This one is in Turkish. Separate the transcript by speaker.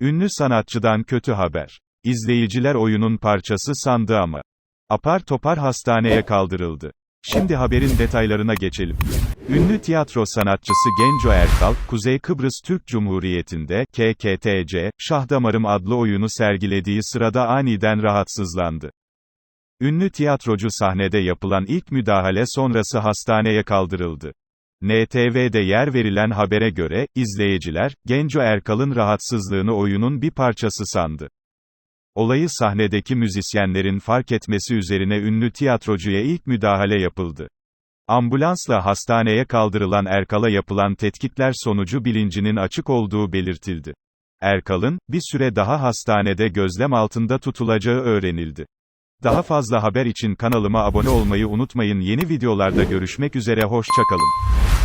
Speaker 1: Ünlü sanatçıdan kötü haber. İzleyiciler oyunun parçası sandı ama. Apar topar hastaneye kaldırıldı. Şimdi haberin detaylarına geçelim. Ünlü tiyatro sanatçısı Genco Erkal, Kuzey Kıbrıs Türk Cumhuriyeti'nde, KKTC, Şah Damarım adlı oyunu sergilediği sırada aniden rahatsızlandı. Ünlü tiyatrocu sahnede yapılan ilk müdahale sonrası hastaneye kaldırıldı. NTV'de yer verilen habere göre, izleyiciler, Genco Erkal'ın rahatsızlığını oyunun bir parçası sandı. Olayı sahnedeki müzisyenlerin fark etmesi üzerine ünlü tiyatrocuya ilk müdahale yapıldı. Ambulansla hastaneye kaldırılan Erkal'a yapılan tetkikler sonucu bilincinin açık olduğu belirtildi. Erkal'ın, bir süre daha hastanede gözlem altında tutulacağı öğrenildi. Daha fazla haber için kanalıma abone olmayı unutmayın yeni videolarda görüşmek üzere hoşçakalın.